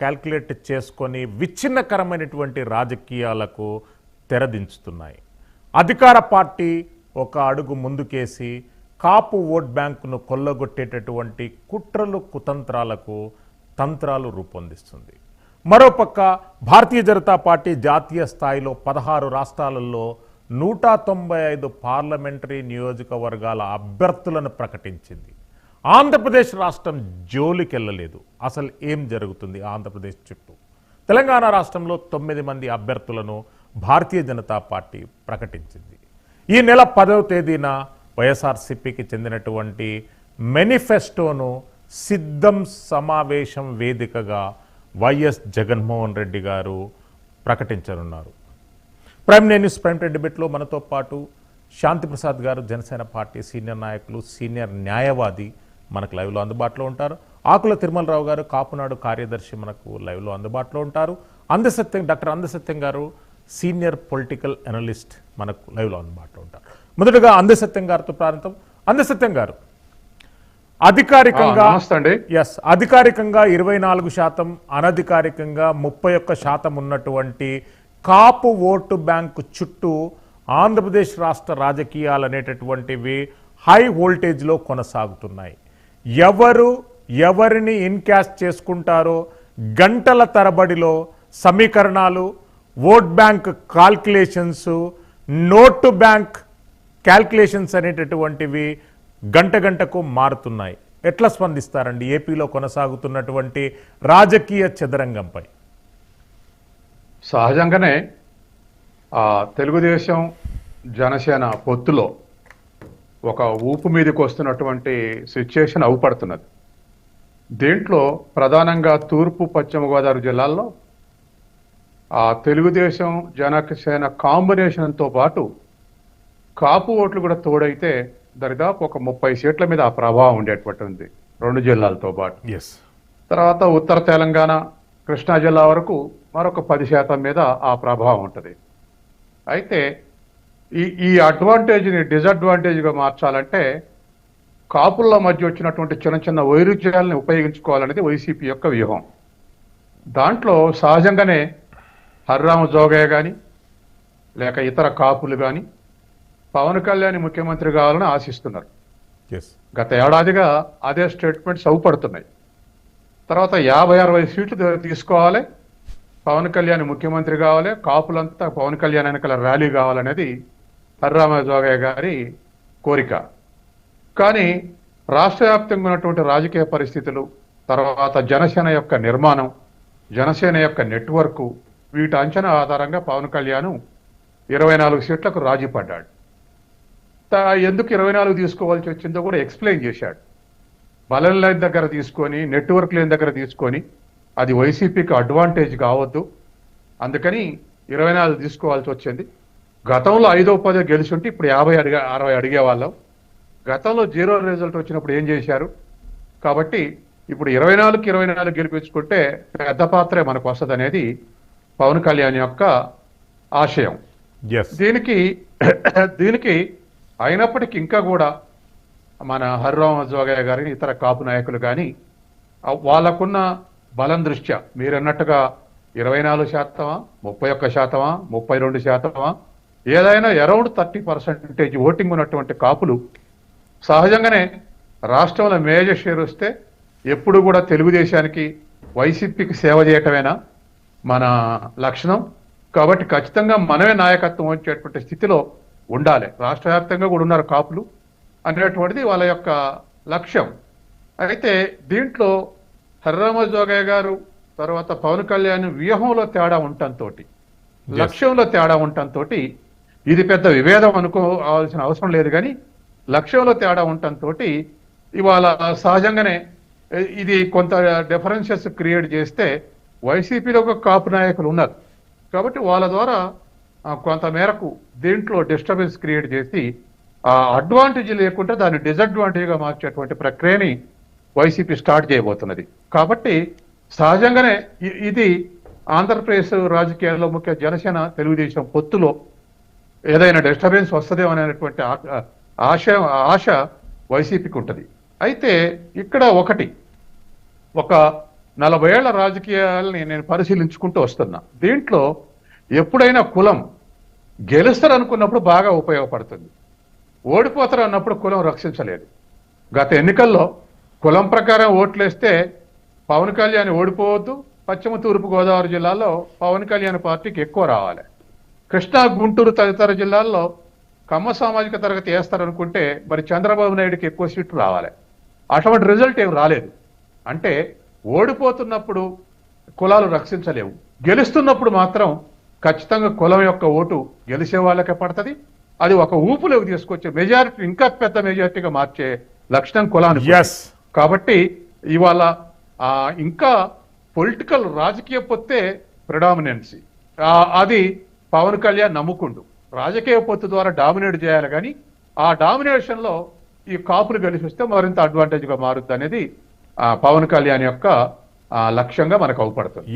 Calculate చేసుకొని విచ్ఛిన్నకరమైనటువంటి రాజకీయాలకు తెరదించుతున్నాయి. అధికార పార్టీ ఒక అడుగు ముందుకేసి కాపు ఓట్ బ్యాంకును కొల్లగొట్టేటటువంటి కుట్రలు కుతంత్రాలకు తంత్రాలు రూపొందిస్తుంది. మరోపక్క భారతీయ జనతా పార్టీ జాతీయ స్థాయిలో పదహారు రాష్ట్రాలలో నూట తొంభై ఐదు పార్లమెంటరీ నియోజకవర్గాల అభ్యర్థులను ప్రకటించింది. ఆంధ్రప్రదేశ్ రాష్ట్రం జోలికెళ్ళలేదు. అసలు ఏం జరుగుతుంది ఆంధ్రప్రదేశ్ చుట్టూ? తెలంగాణ రాష్ట్రంలో తొమ్మిది మంది అభ్యర్థులను భారతీయ జనతా పార్టీ ప్రకటించింది. ఈ నెల పదవ తేదీన వైఎస్ఆర్సిపికి చెందినటువంటి మేనిఫెస్టోను సిద్ధం సమావేశం వేదికగా వైఎస్ జగన్మోహన్ రెడ్డి గారు ప్రకటించనున్నారు. ప్రైమ్ న్యూస్ ప్రైమ్ టైం డిబేట్లో మనతో పాటు శాంతి ప్రసాద్ గారు జనసేన పార్టీ సీనియర్ నాయకులు సీనియర్ న్యాయవాది మనకు లైవ్లో అందుబాటులో ఉంటారు. ఆకుల తిరుమలరావు గారు కాపునాడు కార్యదర్శి మనకు లైవ్లో అందుబాటులో ఉంటారు. అందసత్యం డాక్టర్ అందసత్యం గారు సీనియర్ పొలిటికల్ అనలిస్ట్ మనకు లైవ్లో అందుబాటులో ఉంటారు. మొదటగా అందసత్యం గారితో ప్రారంభం. అందసత్యం గారు అధికారికంగా. ఎస్ అధికారికంగా ఇరవై నాలుగు శాతం అనధికారికంగా ముప్పై ఒక్క శాతం ఉన్నటువంటి కాపు ఓటు బ్యాంకు చుట్టూ ఆంధ్రప్రదేశ్ రాష్ట్ర రాజకీయాలు అనేటటువంటివి హై వోల్టేజ్లో కొనసాగుతున్నాయి. ఎవరు ఎవరిని ఇన్కాస్ట్ చేసుకుంటారో గంటల తరబడిలో సమీకరణాలు vote bank calculations note bank calculations అనేటటువంటివి గంట గంటకు మారుతున్నాయి. ఎట్లా స్పందిస్తారండి? ఏపీలో కొనసాగుతున్నటువంటి రాజకీయ చదరంగంపై. సహజంగానే తెలుగుదేశం జనసేన పొత్తులో ఒక ఊపు మీదకి వస్తున్నటువంటి సిచ్యుయేషన్ అవుపడుతున్నది. దీంట్లో ప్రధానంగా తూర్పు పశ్చిమ గోదావరి జిల్లాల్లో ఆ తెలుగుదేశం జనసేన కాంబినేషన్తో పాటు కాపు ఓట్లు కూడా తోడైతే దరిదాపు ఒక ముప్పై సీట్ల మీద ఆ ప్రభావం ఉండేటువంటి ఉంది రెండు జిల్లాలతో పాటు. ఎస్ తర్వాత ఉత్తర తెలంగాణ కృష్ణా జిల్లా వరకు మరొక పది శాతం మీద ఆ ప్రభావం ఉంటుంది. అయితే ఈ ఈ అడ్వాంటేజ్ని డిసడ్వాంటేజ్గా మార్చాలంటే కాపుల మధ్య వచ్చినటువంటి చిన్న చిన్న వైరుధ్యాలను ఉపయోగించుకోవాలనేది వైసీపీ యొక్క వ్యూహం. దాంట్లో సహజంగానే హర్రామ జోగయ్య కానీ లేక ఇతర కాపులు కానీ పవన్ కళ్యాణ్ ముఖ్యమంత్రి కావాలని ఆశిస్తున్నారు. గత ఏడాదిగా అదే స్టేట్మెంట్స్ అవుపడుతున్నాయి తర్వాత యాభై అరవై సీట్లు తీసుకోవాలి పవన్ కళ్యాణ్ ముఖ్యమంత్రి కావాలి కాపులంతా పవన్ కళ్యాణ్ వెనకాల ర్యాలీ కావాలనేది హర్రామ జోగయ్య గారి కోరిక. కానీ రాష్ట్ర వ్యాప్తంగా ఉన్నటువంటి రాజకీయ పరిస్థితులు తర్వాత జనసేన యొక్క నిర్మాణం జనసేన యొక్క నెట్వర్క్ వీటి అంచనా ఆధారంగా పవన్ కళ్యాణ్ ఇరవై నాలుగు సీట్లకు రాజీ పడ్డాడు. ఎందుకు ఇరవై నాలుగు తీసుకోవాల్సి వచ్చిందో కూడా ఎక్స్ప్లెయిన్ చేశాడు. బలం లేని దగ్గర తీసుకొని నెట్వర్క్ లేని దగ్గర తీసుకొని అది వైసీపీకి అడ్వాంటేజ్ కావద్దు. అందుకని ఇరవై నాలుగు తీసుకోవాల్సి వచ్చింది. గతంలో ఐదో పదో గెలిచి ఉంటే ఇప్పుడు యాభై అడిగా అరవై అడిగే వాళ్ళం గతంలో జీరో రిజల్ట్ వచ్చినప్పుడు ఏం చేశారు? కాబట్టి ఇప్పుడు ఇరవై నాలుగుకి ఇరవై నాలుగు గెలిపించుకుంటే పెద్ద పాత్రే మనకు వస్తుంది అనేది పవన్ కళ్యాణ్ యొక్క ఆశయం. దీనికి దీనికి అయినప్పటికీ ఇంకా కూడా మన హరిరామ జోగయ్య గారిని ఇతర కాపు నాయకులు కానీ వాళ్ళకున్న బలం దృష్ట్యా మీరన్నట్టుగా ఇరవై నాలుగు శాతమా ముప్పై ఒక్క శాతమా ముప్పై రెండు శాతమా ఏదైనా అరౌండ్ థర్టీ పర్సెంటేజ్ ఓటింగ్ ఉన్నటువంటి కాపులు సహజంగానే రాష్ట్రంలో మేజర్ షేర్ వస్తే ఎప్పుడు కూడా తెలుగుదేశానికి వైసీపీకి సేవ చేయటమేనా మన లక్షణం. కాబట్టి ఖచ్చితంగా మనమే నాయకత్వం వచ్చేటువంటి స్థితిలో ఉండాలి. రాష్ట్ర వ్యాప్తంగా కూడా ఉన్నారు కాపులు అనేటువంటిది వాళ్ళ యొక్క లక్ష్యం. అయితే దీంట్లో హర్రామ జోగయ్య గారు తర్వాత పవన్ కళ్యాణ్ వ్యూహంలో తేడా ఉండటంతో లక్ష్యంలో తేడా ఉండటంతో ఇది పెద్ద విభేదం అనుకోవాల్సిన అవసరం లేదు కానీ లక్ష్యంలో తేడా ఉండటంతో ఇవాళ సహజంగానే ఇది కొంత డిఫరెన్షియస్ క్రియేట్ చేస్తే వైసీపీలో ఒక కాపు నాయకులు ఉన్నారు. కాబట్టి వాళ్ళ ద్వారా కొంత మేరకు దీంట్లో డిస్టర్బెన్స్ క్రియేట్ చేసి ఆ అడ్వాంటేజ్ లేకుండా దాన్ని డిసడ్వాంటేజ్గా మార్చేటువంటి ప్రక్రియని వైసీపీ స్టార్ట్ చేయబోతున్నది. కాబట్టి సహజంగానే ఇది ఆంధ్రప్రదేశ్ రాజకీయాల్లో ముఖ్య జనసేన తెలుగుదేశం పొత్తులో ఏదైనా డిస్టర్బెన్స్ వస్తుందేమో అనేటువంటి ఆ- ఆశ ఆశ వైసీపీకి ఉంటుంది. అయితే ఇక్కడ ఒకటి ఒక నలభై ఏళ్ళ రాజకీయాలని నేను పరిశీలించుకుంటూ వస్తున్నా. దీంట్లో ఎప్పుడైనా కులం గెలుస్తారు అనుకున్నప్పుడు బాగా ఉపయోగపడుతుంది. ఓడిపోతారు అన్నప్పుడు కులం రక్షించలేదు. గత ఎన్నికల్లో కులం ప్రకారం ఓట్లేస్తే పవన్ కళ్యాణ్ ఓడిపోవద్దు పశ్చిమ తూర్పు గోదావరి జిల్లాలో పవన్ కళ్యాణ్ పార్టీకి ఎక్కువ రావాలి. కృష్ణా గుంటూరు తదితర జిల్లాల్లో కమ్మ సామాజిక తరగతి వేస్తారనుకుంటే మరి చంద్రబాబు నాయుడుకి ఎక్కువ సీట్లు రావాలి. అటువంటి రిజల్ట్ ఏం రాలేదు. అంటే ఓడిపోతున్నప్పుడు కులాలు రక్షించలేవు. గెలుస్తున్నప్పుడు మాత్రం ఖచ్చితంగా కులం యొక్క ఓటు గెలిచే వాళ్ళకే పడుతుంది. అది ఒక ఊపులోకి తీసుకొచ్చే మెజారిటీ ఇంకా పెద్ద మెజారిటీగా మార్చే లక్షణం కులానికి ఎస్ కాబట్టి ఇవాళ ఇంకా పొలిటికల్ రాజకీయ పొత్తే ప్రిడామినెన్సీ అది పవన్ కళ్యాణ్ నమ్ముకుండు. రాజకీయ పొత్తు ద్వారా డామినేట్ చేయాలి కానీ ఆ డామినేషన్లో ఈ కాపులు గెలిపిస్తే మరింత అడ్వాంటేజ్గా మారుద్ది అనేది ఆ, పవన్ కళ్యాణ్ యొక్క లక్ష్యంగా మనకు అవుపడుతుంది.